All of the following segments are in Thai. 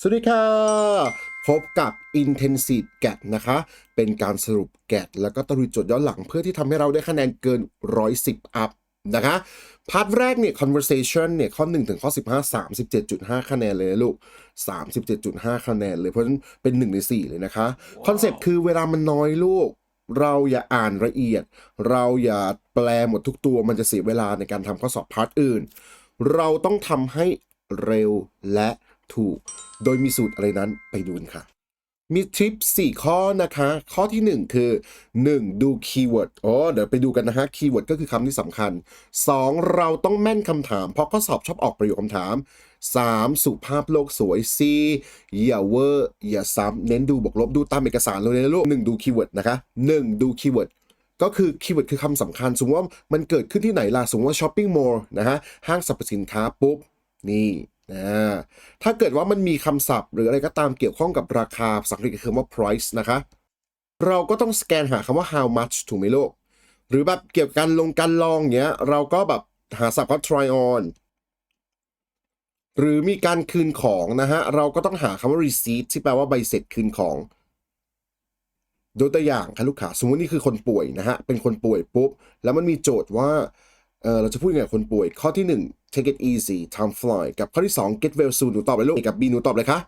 สวัสดีค่ะ พบกับ Intensive GAT นะคะ เป็นการสรุป GAT แล้วก็ตรุยจดย้อนหลังเพื่อที่ทำให้เราได้คะแนนเกิน 110 อัพนะคะ พาร์ทแรกเนี่ย conversation เนี่ย ข้อ 1 ถึงข้อ 15 37.5 คะแนนเลยนะลูก 37.5 คะแนนเลยเพราะฉะนั้นเป็น 1 ใน 4 เลยนะคะ คอนเซปต์คือเวลามันน้อยลูก เราอย่าอ่านละเอียด เราอย่าแปลหมดทุกตัวมันจะเสียเวลาในการทำข้อสอบพาร์ทอื่น เราต้องทำให้เร็วและถูก โดยมีสูตรอะไรนั้นไปดูกันค่ะ มีทริป 4 ข้อนะคะ ข้อที่ 1 คือ 1. ดูคีย์เวิร์ดอ๋อเดี๋ยวไปดูกันนะฮะคีย์เวิร์ดก็คือคำที่สำคัญ 2. เราต้องแม่นคำถาม เพราะข้อสอบชอบออกประโยคคำถาม 3. สุภาพโลกสวย 4. อย่าเวอร์ อย่าซ้ำเน้นดูบวกลบดูตามเอกสารเลยนะลูก 1. ดูคีย์เวิร์ดนะคะ 1. ดูคีย์เวิร์ดก็คือคีย์เวิร์ดคือคำสำคัญ สมมติว่ามันเกิดขึ้นที่ไหนล่ะ สมมติว่าช้อปปิ้งมอลล์นะฮะ ห้างสรรพสินค้าปุ๊บ นี่ นะถ้าเกิดว่ามันมีคำศัพท์ หรืออะไรก็ตามเกี่ยวข้องกับราคาภาษาอังกฤษคือคำว่า price นะคะ เราก็ต้องสแกนหาคำว่า how much ถูกไหมลูก หรือแบบเกี่ยวกับการลงการลองเงี้ย เราก็แบบหาศัพท์ว่า try on หรือมีการคืนของนะฮะ เราก็ต้องหาคำว่า receipt ที่แปลว่าใบเสร็จคืนของยกตัวอย่างค่ะลูกค้าสมมตินี่คือคนป่วยนะฮะ เป็นคนป่วยปุ๊บ แล้วมันมีโจทย์ว่าเออเราจะพูดยังไงคนป่วยข้อที่1 take it easy time fly กับข้อที่ 2 get well soon หนูตอบเลยลูก A กับ B หนูตอบเลยคะ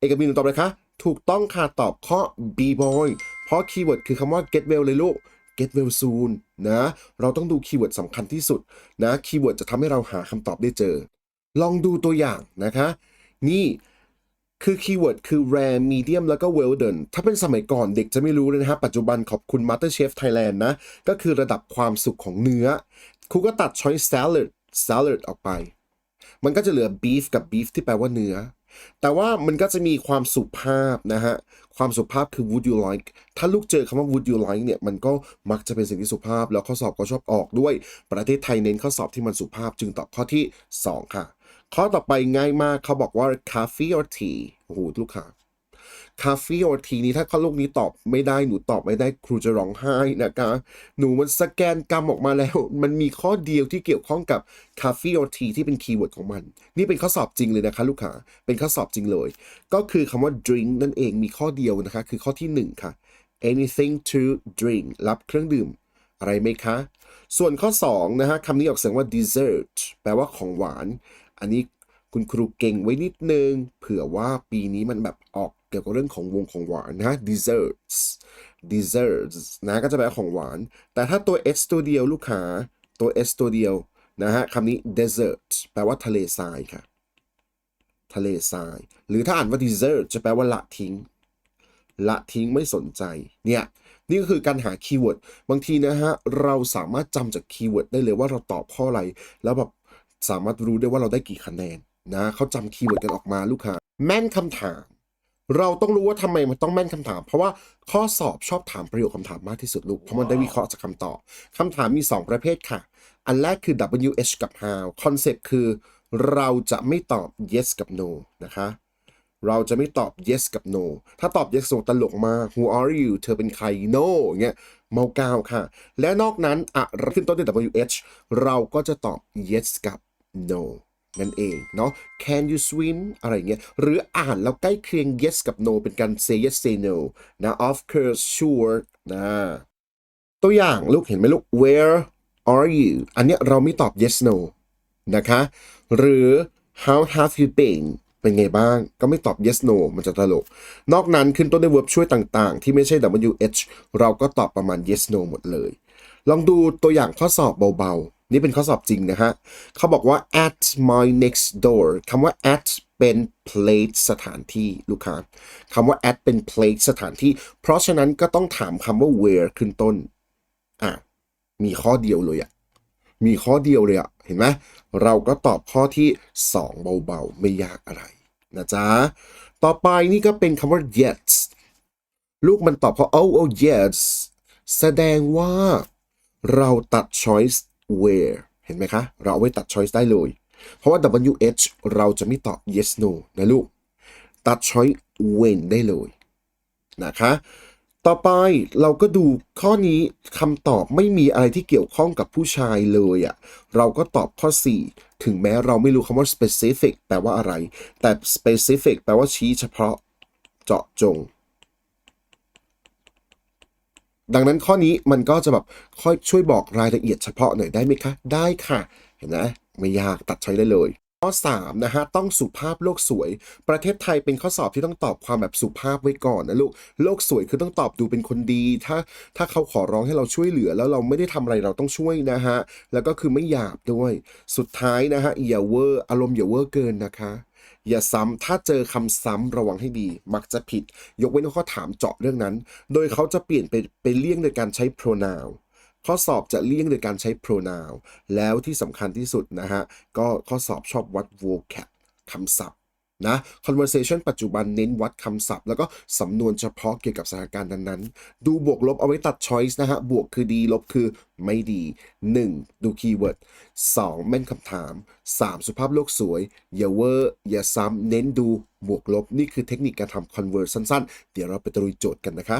A กับ B หนูตอบเลยคะ ถูกต้องค่ะตอบข้อ B boy เพราะคีย์เวิร์ดคือคำว่า get well เลยลูก get well soon นะ เราต้องดูคีย์เวิร์ดสำคัญที่สุดนะ คีย์เวิร์ดจะทำให้เราหาคำตอบได้เจอ ลองดูตัวอย่างนะคะ นี่คือคีย์เวิร์ดคือ rare medium แล้วก็ well done ถ้าเป็นสมัยก่อนเด็กจะไม่รู้เลยนะฮะ ปัจจุบันขอบคุณ MasterChef Thailand นะ ก็คือระดับความสุขของเนื้อครูก็ตัด choice salad salad ออกไป มันก็จะเหลือ beef กับ beef ที่แปลว่าเนื้อ แต่ว่ามันก็จะมีความสุภาพนะฮะ ความสุภาพคือ would you like ถ้าลูกเจอคำว่า would you like เนี่ย มันก็มักจะเป็นสิ่งที่สุภาพ แล้วข้อสอบก็ชอบออกด้วย ประเทศไทยเน้นข้อสอบที่มันสุภาพ จึงตอบข้อที่ 2 ค่ะ ข้อต่อไปง่ายมาก เขาบอกว่า coffee or tea โอ้โหลูกค้า คาเฟ่ or tea นี้ถ้าข้อลูกนี้ตอบไม่ได้หนูตอบไม่ได้ครูจะร้องไห้นะคะ หนูมันสแกนกรรมออกมาแล้ว มันมีข้อเดียวที่เกี่ยวข้องกับคาเฟ่ or tea ที่เป็นคีย์เวิร์ดของมัน นี่เป็นข้อสอบจริงเลยนะคะ ลูกค้าเป็นข้อสอบจริงเลย ก็คือคำว่า drink นั่นเองมีข้อเดียวนะคะ คือข้อที่ 1 ค่ะ anything to drink รับเครื่องดื่มอะไรไหมคะ ส่วนข้อ 2 นะฮะคำนี้ออกเสียงว่า dessert แปลว่าของหวาน อันนี้คุณครูเก่งไว้นิดนึง เผื่อว่าปีนี้มันแบบออก กี่ยวกับเรื่องของวงของหวานนะ desserts desserts นะก็จะแปลของหวาน แต่ถ้าตัว s ตัวเดียวลูกค้าตัว s ตัวเดียวนะฮะคำนี้ desert แปลว่าทะเลทรายค่ะ ทะเลทราย หรือถ้าอ่านว่า desert จะแปลว่าละทิ้ง ละทิ้งไม่สนใจ เนี่ย นี่ก็คือการหาคีย์เวิร์ด บางทีนะฮะ เราสามารถจำจากคีย์เวิร์ดได้เลยว่าเราตอบข้ออะไร แล้วแบบสามารถรู้ได้ว่าเราได้กี่คะแนนนะเขาจำคีย์เวิร์ดกันออกมาลูกค้า แม่นคำถาม เราต้องรู้ว่าทำไมมันต้องแม่นคำถาม เพราะว่าข้อสอบชอบถามประโยคคำถามมากที่สุดลูก เพราะมันได้วิเคราะห์จากคำตอบคำถามมี 2 ประเภทค่ะ อันแรกคือ WH กับ how คอนเซปต์คือ เราจะไม่ตอบ yes กับ no นะคะ เราจะไม่ตอบ yes กับ no ถ้าตอบ yes no ตลกมาก who are you เธอเป็นใคร no เงี้ยเมาก้าวค่ะ และนอกนั้นอะขึ้นต้นด้วย WH เราก็จะตอบ yes กับ no นั่นเองเนาะ can you swim อะไรเงี้ย หรืออ่านแล้วใกล้เคียง yes กับ no เป็นการ say yes say no นะ of course sure นะ ตัวอย่างลูกเห็นไหมลูก where are you อันเนี้ยเราไม่ตอบ yes no นะคะ หรือ how have you been เป็นไงบ้าง ก็ไม่ตอบ yes no มันจะตลก นอกนั้นขึ้นต้นด้วย verb ช่วยต่างๆ ที่ไม่ใช่ wh เราก็ตอบประมาณ yes no หมดเลย ลองดูตัวอย่างข้อสอบเบาๆ นี่เป็นข้อสอบจริงนะฮะเขาบอกว่า at my next door คำว่า at เป็น place สถานที่ลูกค้าคำว่า at เป็น place สถานที่ เพราะฉะนั้นก็ต้องถามคำว่า where ขึ้นต้นอะมีข้อเดียวเลยอะมีข้อเดียวเลยอะเห็นไหมเราก็ตอบข้อที่ 2 เบาๆ ไม่ยากอะไรนะจ๊ะ ต่อไปนี่ก็เป็นคำว่า yes ลูกมันตอบเพราะ oh oh yes แสดงว่าเราตัด choice where เห็นไหมคะ เราเอาไว้ตัด choice ได้เลย เพราะว่า wh เราจะไม่ตอบ yes no นะลูก ตัด choice when ได้เลยนะคะ ต่อไปเราก็ดูข้อนี้คำตอบไม่มีอะไรที่เกี่ยวข้องกับผู้ชายเลยอะ่ะ เราก็ตอบข้อ 4 ถึงแม้เราไม่รู้คำว่า specific แปลว่าอะไร แต่ specific แปลว่าชี้เฉพาะเจาะจง ดังนั้นข้อนี้มันก็จะแบบค่อยช่วยบอกรายละเอียดเฉพาะหน่อยได้ไหมคะ ได้ค่ะ เห็นไหมไม่ยากตัดใช้ได้เลย ข้อ3นะฮะต้องสุภาพโลกสวย ประเทศไทยเป็นข้อสอบที่ต้องตอบความแบบสุภาพไว้ก่อนนะลูกโลกสวยคือต้องตอบดูเป็นคนดี ถ้าถ้าเขาขอร้องให้เราช่วยเหลือ แล้วเราไม่ได้ทำอะไรเราต้องช่วยนะฮะแล้วก็คือไม่หยาบด้วย สุดท้ายนะฮะอย่าเวอร์อารมณ์อย่าเวอร์เกินนะคะ อย่าซ้ำถ้าเจอคำซ้ำระวังให้ดี มักจะผิด ยกเว้นว่าเขาถามเจาะเรื่องนั้น โดยเขาจะเปลี่ยนไปไปเลี่ยงโดยการใช้ pronoun ข้อสอบจะเลี่ยงโดยการใช้ pronoun แล้วที่สำคัญที่สุดนะฮะ ก็ข้อสอบชอบวัด vocab คำศัพท์ นะ conversation ปัจจุบันเน้นวัดคำศัพท์ แล้วก็สำนวนเฉพาะเกี่ยวกับสถานการณ์นั้นๆ ดูบวกลบเอาไว้ตัด choice นะฮะ บวกคือดี ลบคือไม่ดี 1. ดู keyword 2. แม่นคำถาม 3. สุภาพโลกสวย อย่าเวอร์ อย่าซ้ำ เน้นดูบวกลบ นี่คือเทคนิคการทำ convert สั้นๆ เดี๋ยวเราไปตรุยโจทย์กันนะคะ